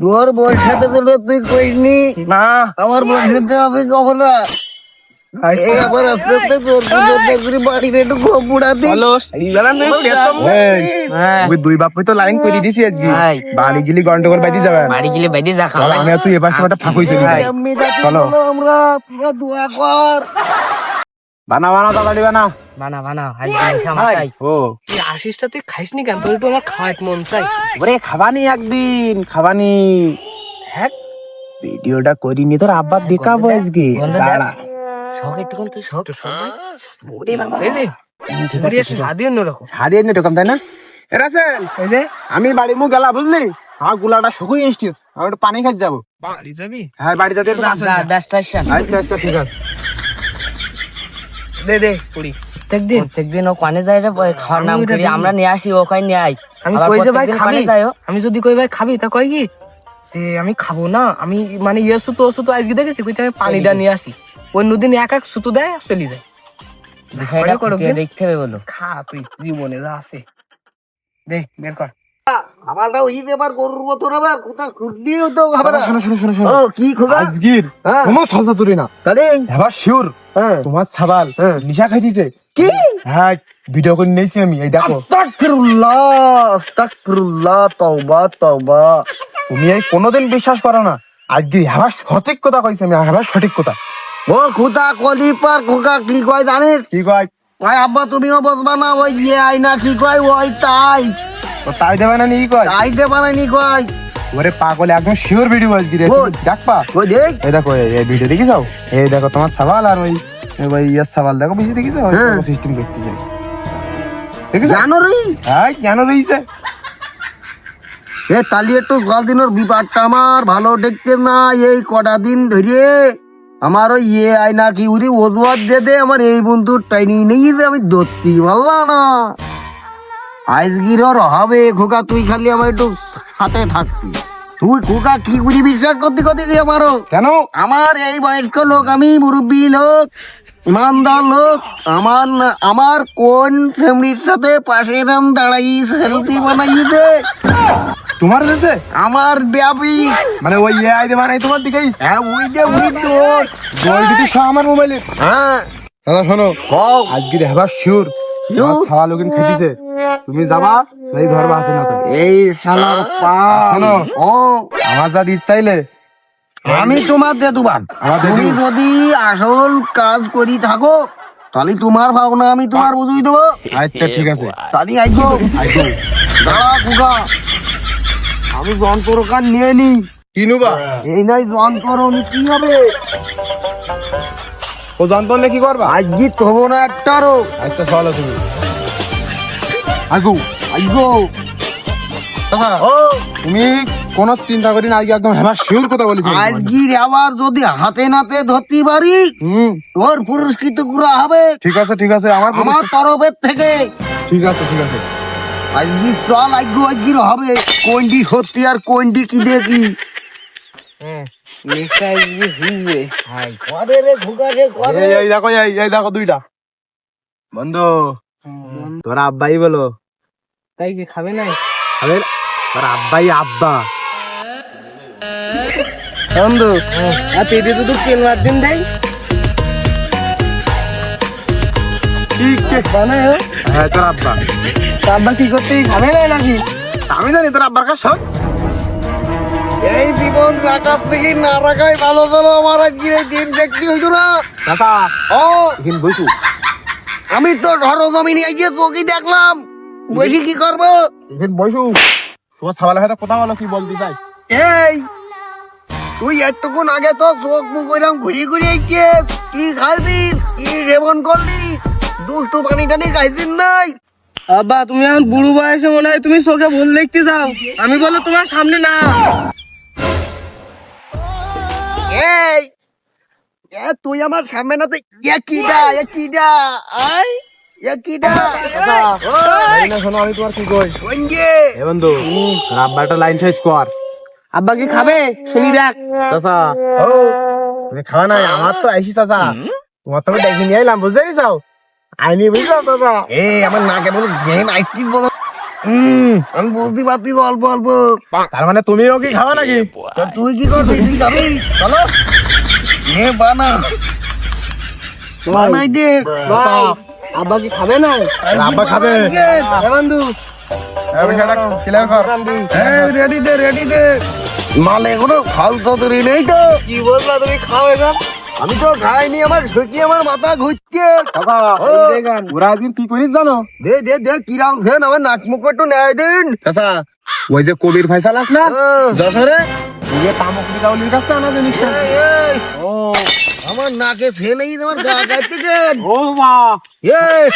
তোর বউয়ের সাথে তো তুই কইনি? না। আমার বউয়ের সাথে আমি কব না এই আবার আস্তে আস্তে তোর করে একটু ঘুম হ্যাঁ ওই দুই বাপ তো লাইন করে দিছি আজকে। হাই। বাড়ি গেলি গন্ডগোল বাড়ি গেলে বেঁধে যা খাওয়া। আমি তুই এবার সময়টা চলো। চলো আমরা দোয়া কর। বানা বানা তাড়াতাড়ি বানা। বানা বানা আজ দিন মাথায় ও। তুই আসিসটা তুই খাইস নি কেন? তোর একটু আমার খাওয়াইতে মন চাই। ওরে খাবানি একদিন খাবানি। হ্যাঁ? ভিডিওটা করিনি তোর আব্বা দেখাবো আজকে। দাঁড়া। শখ একটুখানি তো শখ ওরে বাবা। এই যে ঠিক আছে হাদিয়ে অন্যরকম। হারিয়ে নি তাই না? রাসেল এই যে। আমি বাড়ি মুখ গেলা বুঝলি? আমার গুলাটা শুকুই এসছিস আমি একটু পানি খাই যাব। বাড়ি যাবি? হ্যাঁ বাড়ি যাতে আচ্ছা আচ্ছা ঠিক আছে। দে দে কুড়ি। প্রত্যেকদিন প্রত্যেকদিন ও কানে যায় রে খাওয়ার নাম করি আমরা নিয়ে আসি নিয়ে আই আমি কই যে ভাই খাবি? আমি যদি কই ভাই খাবি তা কয় কি? যে আমি খাব না আমি মানে ইয়ে সুতো সুতো আজকে দেখেছি কইতে আমি পানিটা নিয়ে আসি। অন্য দিন এক এক সুতো দেয় আর চলে যায়? দেখতে হবে বলো। খা তুই জীবনে যা আছে। দে বের কর। আমারটা ওই এবার গরুর মতো আবার কোথাও খুঁজলিও তো হবে শোনো শোনো শোনো শোনো ও কি খোকা? আজগির। তোমার সালসা চুরি না। তাহলে এবার শিওর তোমার সাবাল। নিশা খাইতিছে। কি? হ্যাঁ ভিডিও করে নিয়েছি আমি এই দেখো। আস্তাগফিরুল্লাহ আস্তাগফিরুল্লাহ তওবা তওবা। তুমি এই কোনোদিন বিশ্বাস করো না আজকে হ্যাঁ সঠিক কথা কইছি আমি হ্যাঁ সঠিক কথা। ও খুদা কলি পার খোকা কি কয় জানিস? কি কয়? আব্বা তুমিও বসবা না ওই ইয়ে আইনা কি কয়? ওই তাই। তাই দেবে না নি কয়? তাই দে বানাইনি কয়। ওরে পাগলে একদম শিওর ভিডিও বল। দেখবা? ওই দেখ এই দেখো এই- ভিডিও এই দেখো তোমার আর ওই ইয়ার সাবাল দেখো বেশি দেখিস হ্যাঁ। সিস্টেম করতে যাই। জানো রে হ্যাঁ রয়েছে এ তালি একটু জল দিনের বিপারটা আমার ভালো দেখতে না এই কটা দিন ধরে। আমার ওই ইয়ে আয়না কি উড়ি ওজুয়ার দে দে আমার এই বন্ধুর টাইনি নেই যে আমি ধরতি পারলাম না। আজগির ওর হবে খোকা তুই খালি আমার একটু হাতে থাকবি। তুই খোকা কি বুঝি বিশ্বাস করতে করতে দিয়ে আমারও কেন? আমার এই বয়স্ক লোক আমি মুরব্বী লোক ইমানদার লোক আমার আমার কোন ফ্যামিলির সাথে পাশে এরম দাঁড়াই সেলফি বানাইছে? তোমার দেশে আমার ব্যাপী। মানে ওই ইয়ে আইডি বানাই তোমার দিকেই? হ্যাঁ ওই যে উনি তোর ওই দিদি সব আমার মোবাইলে হ্যাঁ। দাদা শোনো। কও। আজকে হেবার শিওর? সাবা লোকিন খাইতিছে তুমি যাবা? এই ধরবা হাতে নাতে এই শালার পা শোনো। ও। আমার যা দিতে চাইলে। আমি তোমার দে দুবার তুমি যদি আসল কাজ করি থাকো তাহলে তোমার ভাবনা আমি তোমার বুঝিয়ে দেবো। আচ্ছা ঠিক আছে। তাহলে আইগো আইগো দাঁড়া কুকা আমি যন্ত্র কান নিয়ে নি। কি নুবা এই নাই যন্ত্র নি কি হবে? ও যন্ত্রণ কি করবা? আজকে তবো না একটারও। আচ্ছা চলো তুমি। আগু আইগো দাদা ও। তুমি কোন চিন্তা করি না আজকে একদম হেবার শিওর কথা বলেছি। আজকে আবার যদি হাতে নাতে ধরতে পারি হুম। তোর পুরস্কৃত করা হবে। ঠিক আছে ঠিক আছে আমার আমার তরফের থেকে। ঠিক আছে ঠিক আছে। আজকে চল আজকে আজকে হবে। কোনটি সত্যি আর কোনটি কি দেখি? হ্যাঁ বন্ধু তোর আব্বাই বলো। তাই কি খাবে না। আরে তোর আব্বাই আব্বা। বন্ধু আর পেটে তো তেল মার দিন দেয় হ্যাঁ তোর আব্বা। আব্বা কি করতে খাবে না নাকি? আমি জানি তোর আব্বার কাছে সব এই জীবন রাখার থেকে না রাখাই ভালো চলো আমার আজকে এই দিন দেখতে হইতো না। দাদা ও। বসু আমি তো সরজমিনে গিয়ে চোখই দেখলাম। বসে কি করব? এখানে বসু তোমার সাবালের হাতে কথা বলো কি বলতে চাই? এই তুই এতক্ষণ আগে তো চোখ মুখ ওইরকম ঘুরি ঘুরি গিয়ে কি খাইবি? কি সেবন করলি? দুষ্টু পানি টানি খাইছিস নাই? আব্বা তুমি এখন বুড়ো বয়সে মনে হয় তুমি চোখে ভুল দেখতে যাও। আমি বলো তোমার সামনে না। এই এ তুই আমার সামনে না তো এ কিডা এ আই এ না শোনো আমি তোমার কি কই? কোন এ বন্ধু তোর লাইন সাইজ কর। আব্বা কি খাবে? শুনি দেখ। চাচা ও। তুমি খাওয়া নাই? আমার তো আইসি চাচা। তোমার তো আমি দেখে নিয়ে এলাম বুঝতে পারিস আইনি বুঝলো দাদা এ আমার নাকে বলো জেন আইটিস বলো। আমি বুঝতে পারছি তো অল্প অল্প। তার মানে তুমিও কি খাওয়া নাকি? তুই কি করবি? তুই যাবি চলো। নে বানা বানাই দে। আব্বা কি খাবে না? আব্বা খাবে। বন্ধু। রেডি দে রেডি দে। মালে কোনো ফালতু তরি নেই তো। কি বললা তুমি? খাও এবার। আমি তো খাইনি আমার ঢুকি আমার মাথা ঘুরছে। ওরা একদিন কি করিস জানো? দে দে দে কিরাম ফেন আমার নাক মুখ একটু নেয় দিন। চাচা ওই যে কবির ফয়সাল আস না? হ্যাঁ। যশোরে? দিদাউলির কাছ থেকে আনা জিনিসটা। এই, এই, ও। আমার নাকে ফেন এই আমার গা গাইতে গেন ও মা। এই।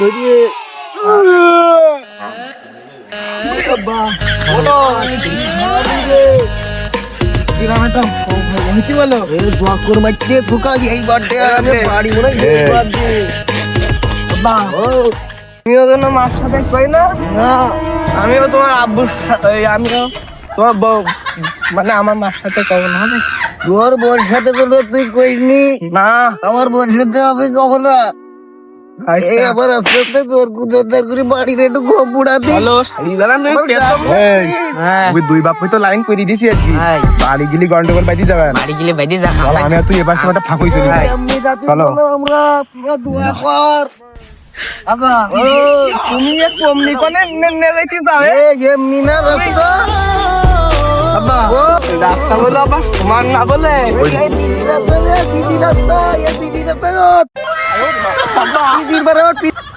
ধরিয়ে কি বলো? এ জোয়াকুর মাইতে থুকা এই বার্থডে আমি বাড়ি মনে এই বার্থডে। আব্বা তুমিও যেন মার সাথে কই না? না। আমিও তোমার আব্বুর সাথে আমিও তোমার বউ মানে আমার মার সাথে কব না হবে? তোর বোন সাথে তো তুই কইনি না। আমার বোন সাথে আমি কখন? না এই আবার আস্তে আস্তে তোর কুদর করে বাড়ির একটু ঘুম পুড়া হ্যালো শাড়ি দাদা তুমি পেছন এই, হ্যাঁ। ওই দুই বাপ তো লাইন করে দিছি আর কি। হ্যাঁ। বাড়ি গেলি গন্ডগোল বাইদি যাবেন বাড়ি গেলে বাইরে যা আমি তুই এবার সময়টা ফাঁক হয়েছিল চলো। বলো আমরা তোরা দোয়া কর আব্বা তুমি এ কমনি কোনে নে নে যাইতে যাবে। এ এমনি না রাস্তা। বলে আবার সমান না বলে। ওই দিদি রাস্তা দিদি রাস্তা এই দিদি রাস্তা দিদির তিনবার